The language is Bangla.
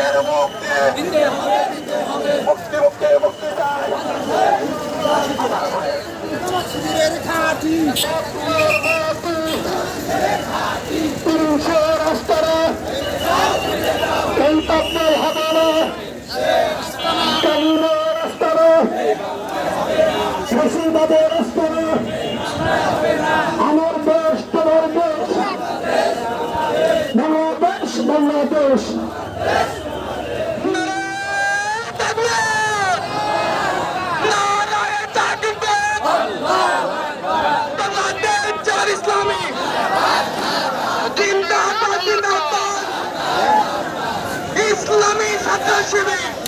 মায়ের মুক্তি মুক্তি মুক্তি মুক্তি পুরুষের আস্তারা গন্তব্যের হবে না কালিমের আস্তারা মুর্শিদাবাদের আস্তারা আমার দেশ তোমার দেশ শিবির